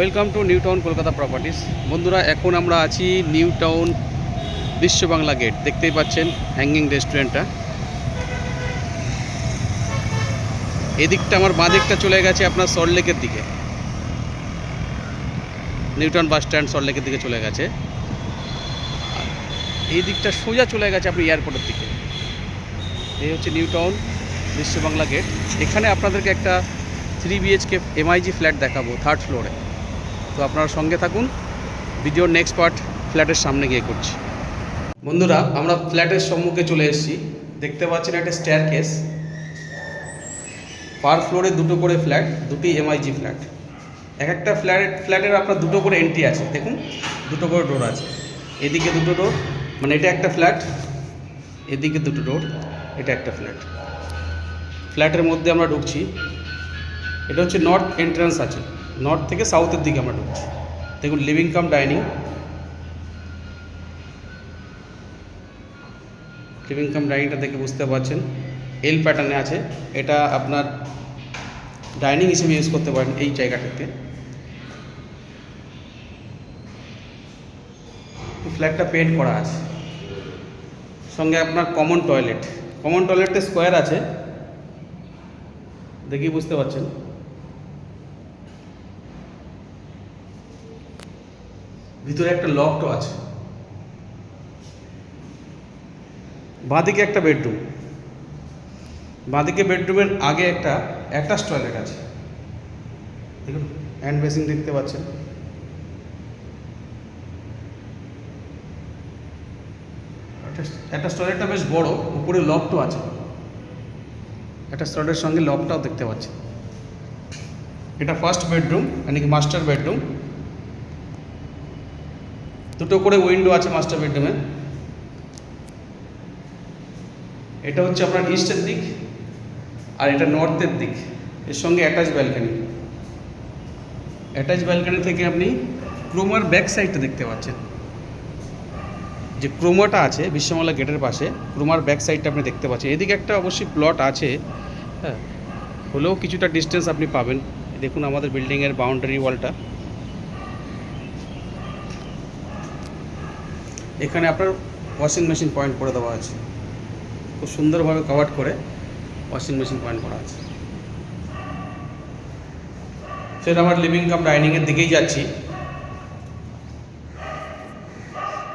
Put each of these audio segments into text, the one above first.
Welcome to New Town Kolkata properties. বন্ধুরা, এখন আমরা আছি নিউ টাউন বিশ্ব বাংলা গেট। দেখতেই পাচ্ছেন হ্যাঙ্গিং রেস্টুরেন্টটা এদিকটা আমার বাঁ দিকটা চলে গেছে আপনার সল্টলেকের দিকে। নিউটন বাস স্ট্যান্ড সল্টলেকের দিকে চলে গেছে। এই দিকটা সোজা চলে গেছে আপনি এয়ারপোর্টের দিকে। এই হচ্ছে নিউ টাউন বিশ্ব বাংলা গেট। এখানে আপনাদেরকে একটা থ্রি বিএইচকে এমআইজি ফ্ল্যাট দেখাবো থার্ড ফ্লোরে তো আপনারা সঙ্গে থাকুন। ভিডিওর নেক্সট পার্ট ফ্ল্যাটের সামনে গিয়ে করছি। বন্ধুরা, আমরা ফ্ল্যাটের সম্মুখে চলে এসেছি। দেখতে পাচ্ছেন একটা স্টেয়ার কেস পার ফ্লোরে দুটো করে ফ্ল্যাট দুটি এমআইজি ফ্ল্যাট এক একটা ফ্ল্যাট ফ্ল্যাটের আপনার দুটো করে এন্ট্রি আছে। দেখুন, দুটো করে ডোর আছে। এদিকে দুটো ডোর মানে এটা একটা ফ্ল্যাট এদিকে দুটো ডোর এটা একটা ফ্ল্যাট ফ্ল্যাটের মধ্যে আমরা ঢুকছি। এটা হচ্ছে নর্থ এন্ট্রান্স আছে। নর্থ থেকে সাউথের দিকে আমরা ঢুকছি। দেখুন living cum dining living cum ডাইনিংটা দেখে বুঝতে পারছেন। এল প্যাটার্নে আছে। এটা আপনার ডাইনিং হিসেবে ইউজ করতে পারেন এই জায়গাটাতে। ফ্ল্যাটটা পেন্ট করা আছে। সঙ্গে আপনার কমন টয়লেট কমন টয়লেটটা স্কোয়ার আছে। দেখি বুঝতে পারছেন। ভিতরে একটা লকও আছে। বাঁদিকে একটা বেডরুম বাঁদিকে বেডরুমের আগে একটা অ্যাটাচ টয়লেট আছে। দেখুন হ্যান্ড বেসিন দেখতে পাচ্ছেন। অ্যাটাচ টয়লেটটা বেশ বড়, উপরে লকটো আছে। একটা স্টলের সঙ্গে লকটাও দেখতে পাচ্ছি এটা ফার্স্ট বেডরুম মানে কি মাস্টার বেডরুম দুটো করে উইন্ডো আছে মাস্টার বেডরুমে এটা হচ্ছে আপনার ইস্টের দিক আর এটা নর্থের দিক। এর সঙ্গে অ্যাটাচ ব্যালকানি অ্যাটাচ ব্যালকানি থেকে আপনি ক্রোমার ব্যাক সাইডটা দেখতে পাচ্ছেন। যে ক্রোমাটা আছে বিশ্বমালা গেটের পাশে, ক্রোমার ব্যাক সাইডটা আপনি দেখতে পাচ্ছেন। এদিকে একটা অবশ্যই প্লট আছে হ্যাঁ। হলেও কিছুটা ডিস্টেন্স আপনি পাবেন। দেখুন আমাদের বিল্ডিংয়ের বাউন্ডারি ওয়ালটা এখানে আপনার ওয়াশিং মেশিন পয়েন্ট করে দেওয়া আছে। খুব সুন্দরভাবে কভার করে ওয়াশিং মেশিন পয়েন্ট করা আছে। ফের আমার লিভিং কাম ডাইনিংয়ের দিকেই যাচ্ছি।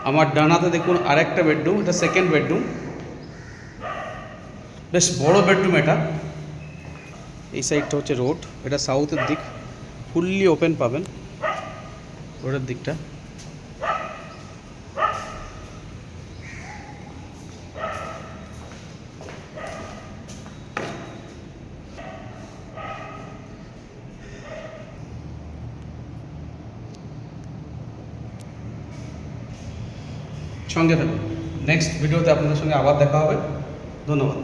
আমার ডানাতে দেখুন আরেকটা বেডরুম এটা সেকেন্ড বেডরুম বেশ বড় বেডরুম এটা। এই সাইডটা হচ্ছে রোড এটা সাউথের দিক। ফুললি ওপেন পাবেন। রোডের দিকটা। সঙ্গে থাকুন। নেক্সট ভিডিওতে আপনাদের সঙ্গে আবার দেখা হবে। ধন্যবাদ।